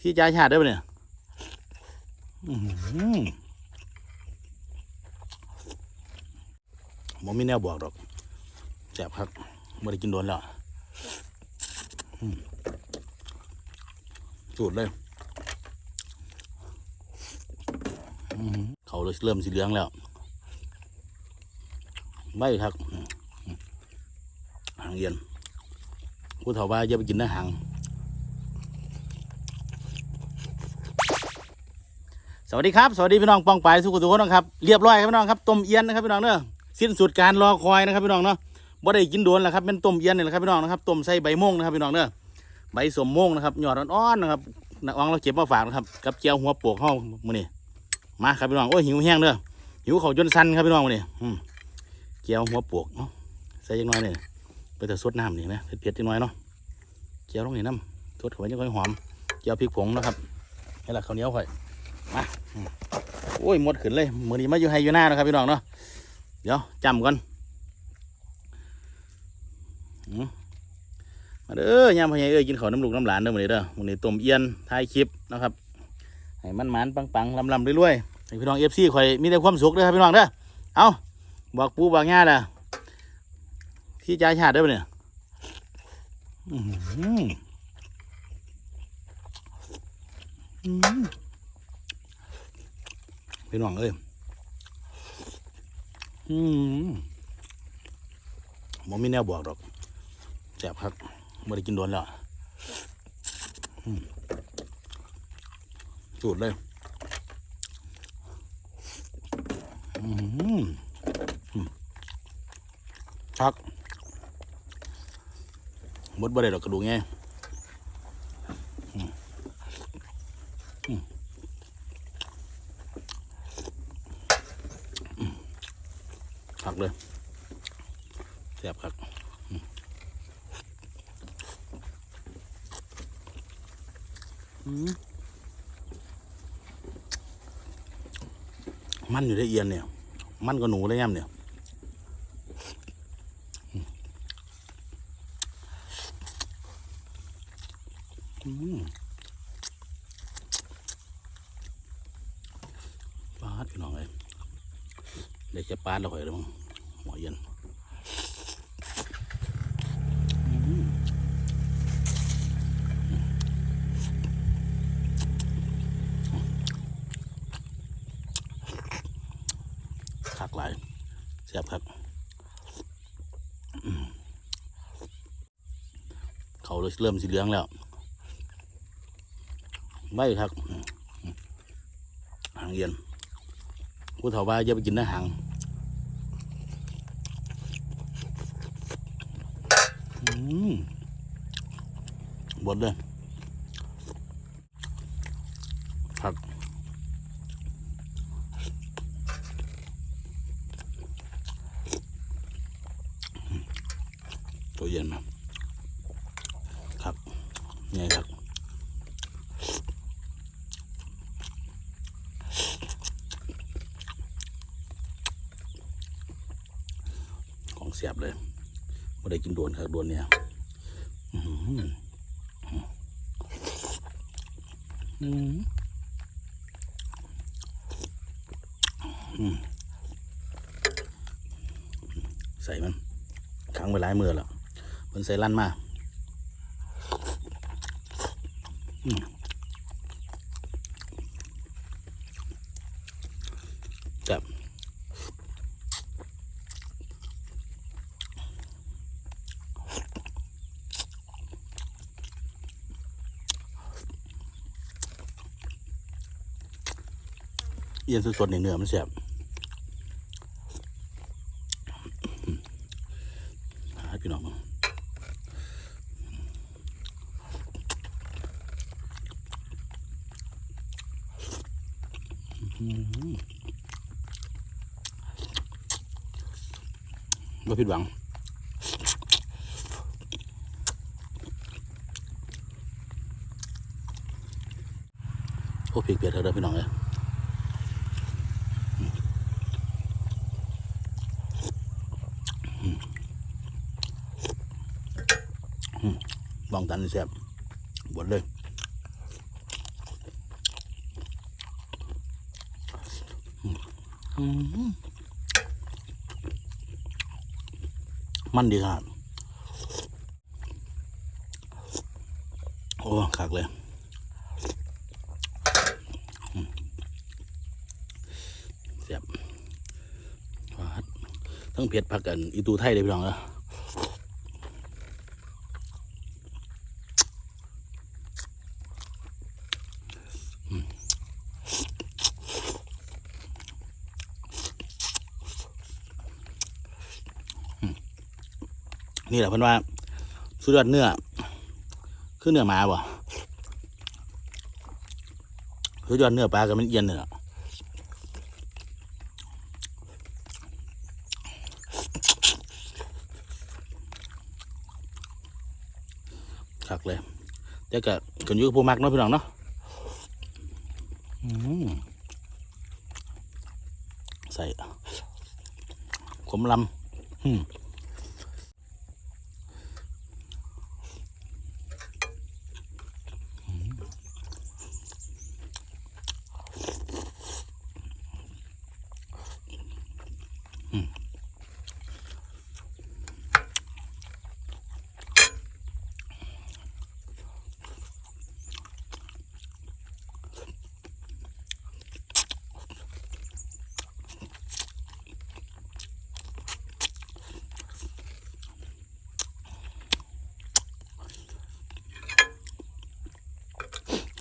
ที่จ่ายชาติได้ปะเนี่ยอื้อหือผมมีแนวบอกดอกแซ่บครับไม่ได้กินโดนแล้วสูดเลยอื้อหือเขาเริ่มสีเหลืองแล้วใบครับหางเย็นผู้เฒ่าว่าอย่าไปกินนะหาง สวัสดีครับ สวัสดีพี่น้องปองปายสุขุทุกคนนะครับเรียบร้อยครับพี่น้องครับต้มเอียนนะครับพี่น้องเนอะสิ้นสุดการรอคอยนะครับพี่น้องเนาะบ่ได้กินโดนแล้วครับเป็นต้มเอียนนี่แหละครับพี่น้องนะครับต้มใส่ใบม่วงนะครับพี่น้องเนอะใบสมม่วงนะครับหยอดอ่อนๆนะครับนักอ่องเราเก็บมาฝากนะครับกับเจียวหัวโปกเข้ามื้อนี้มาครับพี่น้องโอ้ยหิวแห้งเด้อหิวเขาจนสั่นครับพี่น้องมือนี้อืมเจียวหัวโปกเนาะใส่จังน้อยเนี่ยไปแต่สดน้ำนี่นะเผ็ดๆจังน้อยเนาะเจียวลงนี่น้ำสดเข้าไปจังค่อยหอมเจียวพริกผงนะครับนี่แหละข้าวเหนียวค่อย มาโอ้ยหมดขึ้นเลยมือนี้มาอยู่ไฮอยู่หน้านะครับพี่น้องเนาะเดี๋ยวจำก่อนมาเด้อยามพญายเอ้ยกินข้าวน้ำลูกน้ำหลานเด้อมื้อนี้เด้อมื้อนี้ต้มเอียนถ่ายคลิปนะครับให้มันหมานปังๆลำๆรวยๆให้พี่น้องเอฟซีข่อยมีแต่ความสุขเด้อครับพี่น้องเด้อเอาบอกปูบอกย่าล่ะที่จ่ายชาติเด้อบ่เนี่ยอื้อหืออืม พี่น้องเอ้ยอืมผมมีแนวบอกดอกแสบครับไม่ได้กินโดนแล้วสูดเลยชักมดบ่ได้ดอกกระดูกไงอืมักเลยแซ่บครับมันอยู่ได้เอียนเนี่ย มันก็หนูเลยย่ำเนี่ยอืมอืมปาดพี่น้องเอ้ยได้แค่ปาดแล้วค่อยเลยมั้ง หัวเย็นคักหลายแซ่บครับ เขาเริ่มสีเหลืองแล้วใบครับหางเย็นผู้เฒ่าว่าอย่าไปกินนะหางอืม บดเลยผักตัวเย็นมาครับไงครับของเสียบเลยไม่ได้กินโดนครับโดนเนี่ยอื้อ หืออืมใส่มันขังไว้หลายมือแล้วมันใส่ลั่นมา เอียนสดๆในเนื้อมันแสบให้พี่น้องมึงไม่ผิดหวังพวกพริกเปียกเถอะเด้อพี่น้องเลย ลองตันแซ่บบดเลยมันดีครับโอ้คักเลยเสียบทั้งเผ็ดผักกัน อีตูไทยเลยพี่น้องเล้ว นี่แหละเพื่อนว่าสุดยอดเนื้อคือเนื้อหมาบ่สุดยอดเนื้อปลากับมันเอียนเนื้อคักเลยแต่ก็ขึ้นอยู่กับผู้มักเนาะพี่น้องเนาะอืมใส่ขมลำ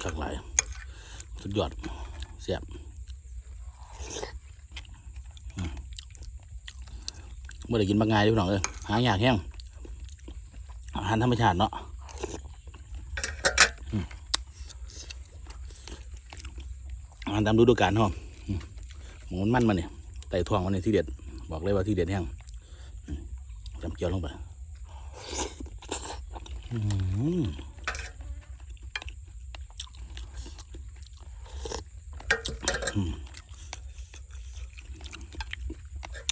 ขักหลาย สุดยอดเสียบเมื่อได้กินบางไงเด้อพี่น้องเอ้ยหายากแห้งอาหารธรรมชาติเนาะอืมอาหารตามฤดูกาลเนะอืมหมูมันมันมาเนี่ยไต่ทองมันเนี่ยที่เด็ด บอกเลยว่าที่เด็ดแห้งจำเจียวลงไป อืม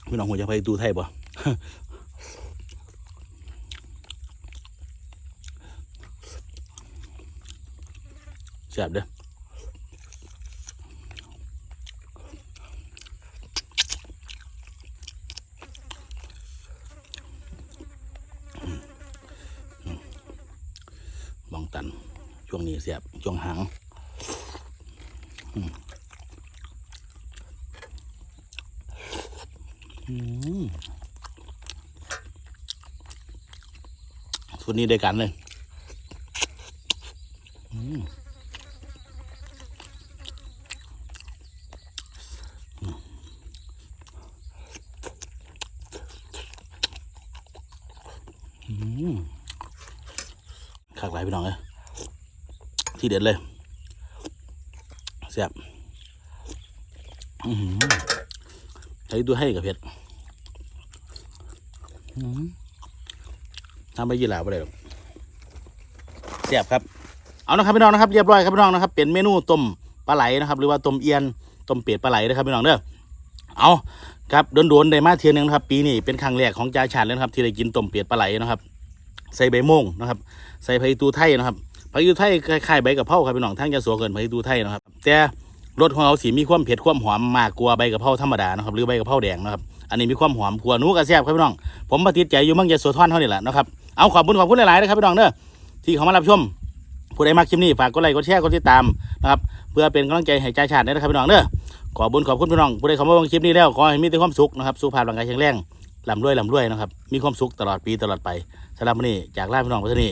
พี่น้องหัวจะไปดูไทยบ่แซ่บเด้อมอืมบองตัน ช่วงนี้แซ่บช่วงหางอืมอืม ชุดนี้ได้กันเลยอืมอืมขากหลายพี่น้องเลยที่เด็ดเลยแซ่บใช้ดูให้กับเผ็ด ทำไปยี่หลาไปเลยแซ่บครับ เอานะครับพี่น้องนะครับ เรียบร้อยครับพี่น้องนะครับ เป็นเมนูต้มปลาไหลนะครับ หรือว่าต้มเอียนต้มเป็ดปลาไหลนะครับพี่น้องเด้อ เอาครับโดนๆได้มาเทียนหนึงนะครับ ปีนี้เป็นครั้งแรกของจ่าชาญเลยนะครับ ที่ได้กินต้มเป็ดปลาไหลนะครับ ใส่ใบม่งนะครับ ใส่ไผ่ตูไทยนะครับไผ่ตูไทยคล้ายๆใบกะเพราครับพี่น้องทั้งจะสัวเกินไผ่ตูไทยนะครับ แต่รสของเราสีมีความเผ็ดความหอมมากกว่าใบกะเพราธรรมดานะครับ หรือใบกะเพราแดงนะครับ อันนี้มีความหอมขัวนูกระแซบครับพี่น้อง ผมมาติดใจอยู่มั่งยะโสธรเท่านี้แหละนะครับ เอาขอบคุณขอบคุณหลายๆนะครับพี่น้องเด้อที่เขามารับชมผู้ใดมักคลิปนี้ฝากกดไลค์กดแชร์กดติดตามนะครับเพื่อเป็นกำลังใจให้ใจชาติด้วยนะครับพี่น้องเด้อขอบุญขอบคุณพี่น้องผู้ใดเข้ามาฟังคลิปนี้แล้วขอให้มีแต่ความสุขนะครับสุขภาพร่างกายแข็งแรงลำรวยลำรวยนะครับมีความสุขตลอดปีตลอดไปสำหรับวันนี้จากลาพี่น้องไปที่นี่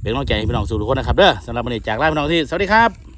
เป็นกำลังใจให้พี่น้องสู่ทุกคนนะครับเด้อสำหรับวันนี้จากลาพี่น้องที่สวัสดีครับ